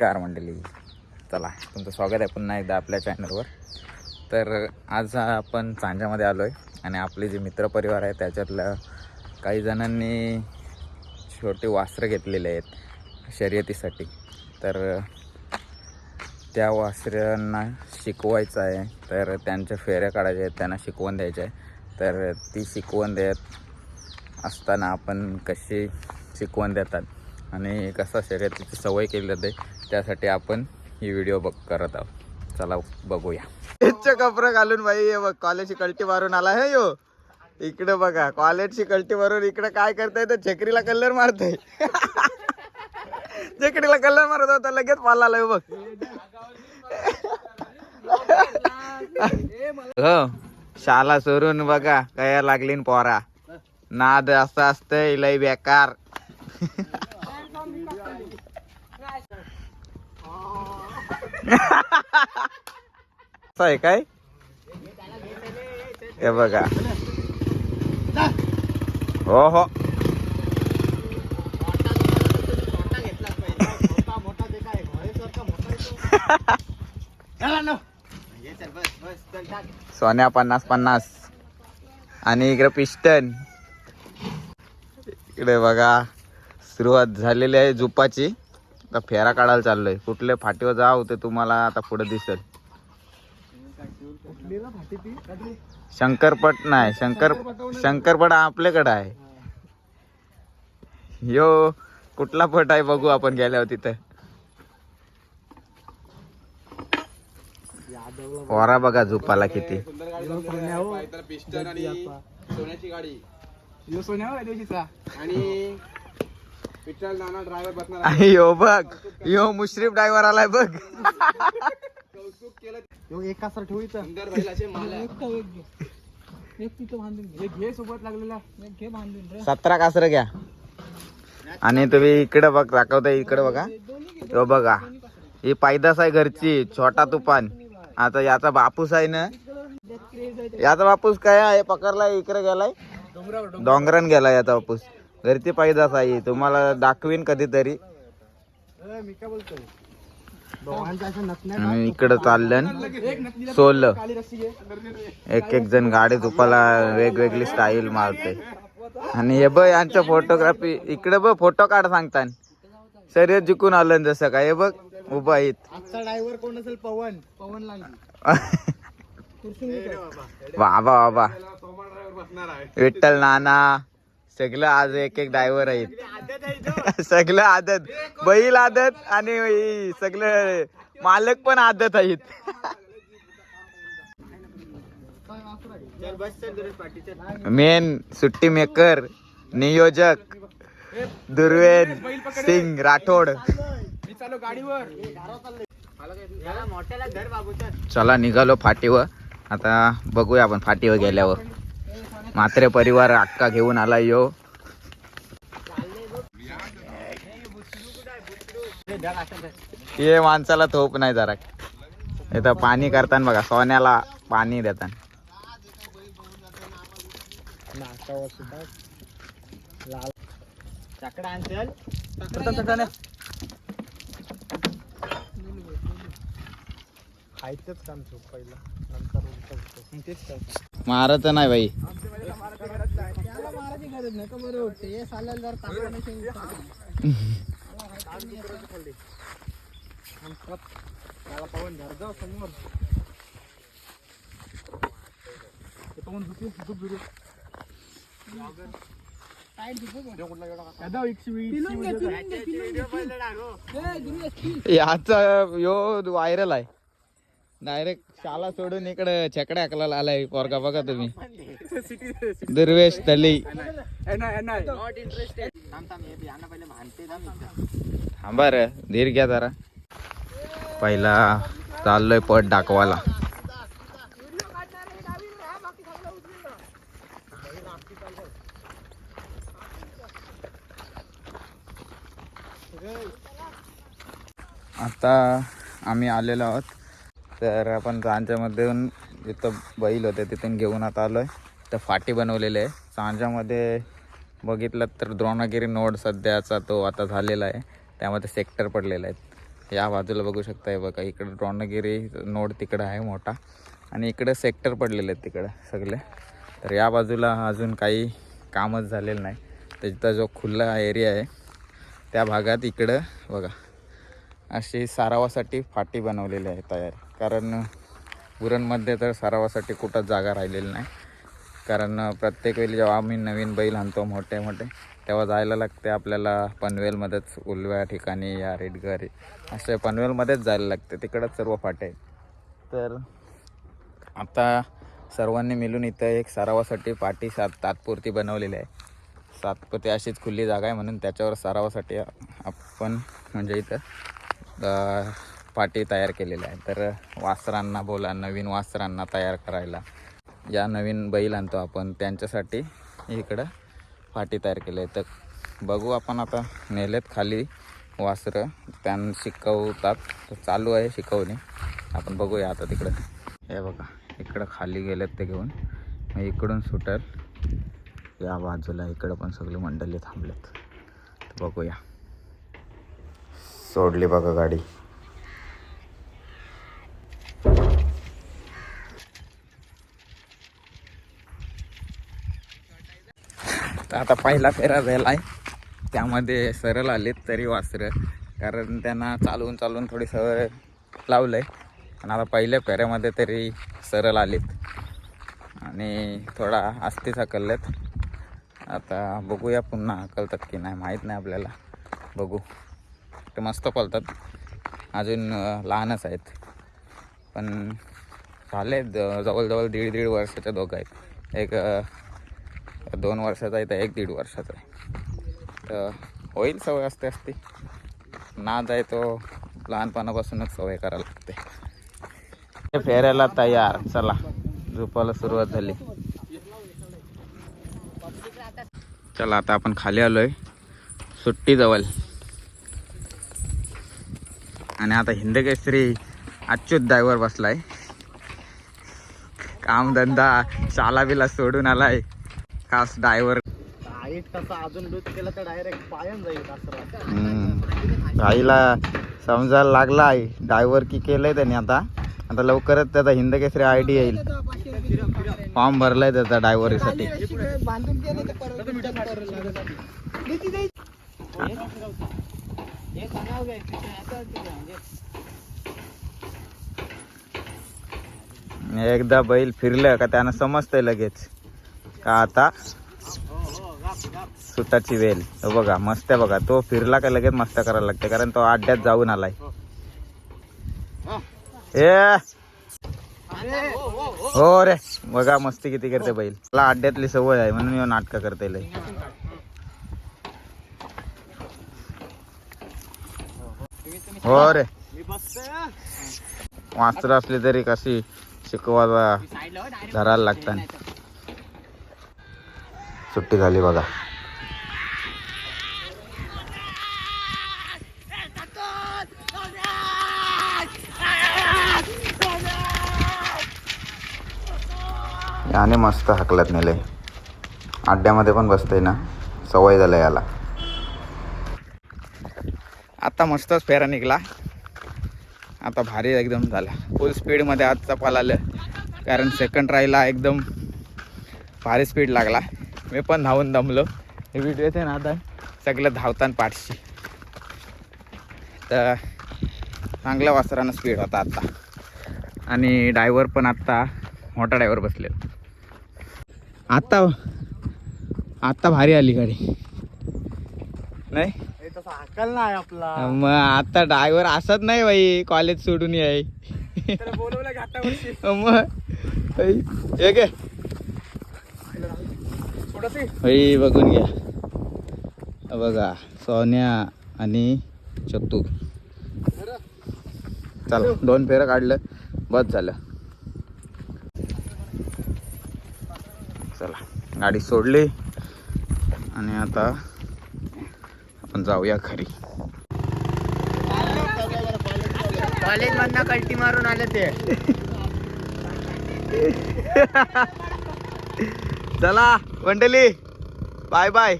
नमस्कार मंडळी. चला तुमचं स्वागत आहे पुन्हा एकदा आपल्या चॅनलवर. तर आज आपण सांजामध्ये आलो आहे आणि आपले जे मित्रपरिवार आहे त्याच्यातल्या काही जणांनी छोटे वास्त्र घेतलेले आहेत शर्यतीसाठी. तर त्या वास्त्रांना शिकवायचं आहे तर त्यांच्या फेऱ्या काढायच्या आहेत त्यांना शिकवण द्यायचं आहे. तर ती शिकवण देत असताना आपण कशी शिकवण देतात आणि कसा शर्यतीची सवय केली जाते त्यासाठी आपण ही व्हिडिओ बघ करत आहोत. चला बघूया. इच्छा कपडे घालून बाई हे बघ कॉलेजची कल्टी मारून आला हे यो. इकडे बघा कॉलेजची कल्टी मारून इकडे काय करताय तर छकरीला कलर मारतय. छकडीला कलर मारत होता लगेच पाला आलाय बघ. हो शाला सोडून बघा काय लागली न पोरा. नाद असं असतंय लय बेकार. असं आहे काय? हे बघा. हो हो. सोन्या पन्नास पन्नास. आणि इकडे पिस्टन. इकडे बघा सुरुवात झालेली आहे जुपाची आता फेरा काढायला चाललोय. कुठले फाटीवर जाऊ ते तुम्हाला आता पुढे दिसेल. शंकरपट नाही शंकर शंकरपट आपल्याकडे आहे. यो कुठला पट आहे बघू आपण गेल्यावर तिथं. पोरा बघा झुपाला किती. सोन्याची गाडी. यो सोन्या आणि विठ्ठल नाना ड्रायव्हर बसणार आणि यो बघ. यो मुश्रीफ ड्रायव्हर आलाय बघ. कौतुक केलं. यो एक कासर ठेवायचं सुंदर बैल असे माल आहे. एक तिथं बांधून घे. घे सोबत लागलेला. एक घे बांधून रे. सतरा कासर घ्या. आणि तुम्ही इकडे बघ दाखवताय इकडे बघा. यो बघा. ही पायदास आहे घरची छोटा तुफान. आता याचा बापूस आहे ना. याचा बापूस काय आहे? पकडलाय इकडे गेलाय. डोंगरावर डोंगरान गेलाय याचा बापूस. घरची पायदास आहे तुम्हाला दाखवीन कधीतरी. आणि इकडं चाललं सोल. एक एक जण गाडी तुपाला वेगवेगळी स्टाईल मारते आणि हे बघ यांच्या फोटोग्राफी इकडे बघ फोटो काढ सांगतान. शर्यत जिंकून आलं जसं काय हे बघ उभा आहेत ड्रायव्हर कोण असेल? पवन. पवन बाबा बाबा विठ्ठल नाना. सगळं आज एक एक ड्रायव्हर आहेत. सगळं आदत. बैल आदत आणि सगळं मालक पण आदत आहेत. मेन सुट्टी मेकर नियोजक दुर्वेन सिंग राठोड. चला निघालो फाटीवर. आता बघूया आपण फाटीवर गेल्यावर. म्हात्रे परिवार अक्का घेऊन आला यो. ये माणसाला थोप नाही जरा. इथं पाणी करताना बघा सोन्याला पाणी देताना. खायचंच काम झोप पहिला नंतर तेच मारत नाही बाई. याचा यो व्हायरल आहे. डायरेक्ट शाला सोडून इकडे छकड्या अकला आलाय पोरगा बघा तुम्ही. दुर्वेश तली. नॉट इंटरेस्टेड थांब हे रे धीर घ्या जरा. पहिला चाललोय पट दाखवायला. आता आम्ही आलेलो आहोत तर आपण चांच्यामधून जिथं बैल होते तिथून घेऊन आता आलो आहे तर फाटी बनवलेले आहे. चांजामध्ये बघितलं तर द्रोणागिरी नोड सध्याचा तो आता झालेला आहे. त्यामध्ये सेक्टर पडलेला आहे या बाजूला बघू शकता हे बघा इकडं द्रोणगिरी नोड तिकडं आहे मोठा. आणि इकडं सेक्टर पडलेले आहेत तिकडं सगळे. तर या बाजूला अजून काही कामच झालेलं नाही. त्याचा जो खुला एरिया आहे त्या भागात इकडं बघा अशी सारावासाठी फाटी बनवलेली आहे तयार. कारण गुरांमध्ये तर सरावासाठी कुठंच जागा राहिलेली नाही. कारण प्रत्येक वेळी जेव्हा आम्ही नवीन बैल आणतो मोठे मोठे तेव्हा जायला लागते आपल्याला पनवेलमध्येच उलव्या ठिकाणी या रेडगरी असे पनवेलमध्येच जायला लागते. तिकडंच सर्व फाटे आहेत. तर आता सर्वांनी मिळून इथं एक सरावासाठी पाठी सात तात्पुरती बनवलेली आहे. सातपुरती अशीच खुली जागा आहे म्हणून त्याच्यावर सरावासाठी आपण म्हणजे इथं पाटी तयार केलेली आहे तर वासरांना बोला नवीन वासरांना तयार करायला. या नवीन बैल आणतो आपण. त्यांच्यासाठी इकडं पाटी तयार केले आहे. तर बघू आपण आता नेलेत खाली वासरं. त्यांना शिकवतात. चालू आहे शिकवणे. आपण बघूया आता तिकडं. हे बघा इकडं खाली गेलेत ते घेऊन. मग इकडून सुटल. या बाजूला इकडं पण सगळी मंडळी थांबलेत. बघूया. सोडली बघा गाडी तर आता पहिला फेरा झाला आहे त्यामध्ये सरळ आलेत तरी वासरं. कारण त्यांना चालवून चालवून थोडी सवय लावलं आहे आणि आता पहिल्या फेऱ्यामध्ये तरी सरळ आलेत. आणि थोडा आस्ती हकललेत. आता बघूया पुन्हा हकलतात की नाही माहीत नाही आपल्याला. बघू. ते मस्त पलतात अजून लहानच आहेत. पण झाले ज- जवळजवळ दीड दीड वर्षाच्या दोघं आहेत. एक दोन वर्षाचा आहे तर एक दीड वर्षाचा आहे. तर होईल सवय असते असती. नाद आहे तो लहानपणापासूनच सवय करायला लागते. फेरायला तयार. चला झोपायला सुरुवात झाली. चला आता आपण खाली आलोय. सुट्टी जवळ आणि आता हिंदकेसरी अच्युत ड्रायव्हर बसलाय. कामधंदा शाला बिला सोडून आलाय. हाईट तसा अजून लूज केला तर डायरेक्ट पायन जाईल आईला समजायला लागला आहे ड्रायव्हर की केलंय त्याने आता. आता लवकरच त्याचा हिंदकेसरी आय डी येईल. फॉर्म भरलाय त्याचा म्हणजे एकदा बैल फिरलं का त्यानं समजतंय लगेच. का आता? सुटाची वेल. बघा मस्त आहे बघा. तो फिरला का लगेच मस्त करायला लागते कारण तो अड्ड्यात जाऊन आलाय. ए! हो रे. बघा मस्ती किती करते बैल. मला अड्ड्यातली सवय आहे म्हणून नाटक करते लय. हो रे. मास्तर असले असली तरी कशी शिकवा धरायला लागतात. सुट्टी झाली बघा. याने मस्त हकलत नेले. अड्ड्यामध्ये पण बसतंय ना. सवय झालं याला. आता मस्तच फेरा निघला. आता भारी एकदम झाला. फुल स्पीडमध्ये आज चपाल आलं. कारण सेकंड राहिला एकदम भारी स्पीड लागला. मी पण धावून दमलो. हे व्हिडिओ येते ना आता. सगळं धावताना पाठशी. तर चांगल्या वासरानं स्पीड होता आत्ता आणि ड्रायव्हर पण आत्ता मोठा ड्रायव्हर बसले आत्ता आत्ता भारी आली गाडी. नाही? हे तसा हाकल नाही आपला. मग आता ड्रायव्हर असत नाही बाई कॉलेज सोडून याय. बोलवलं मग हे बाई बघून घ्या. बघा सोन्या आणि चतू चला दोन फेरं काढलं बस झालं. चला गाडी सोडली आणि आता आपण जाऊया घरी. कॉलेज मधनं कल्टी मारून आले ते. चला वंडली बाय बाय.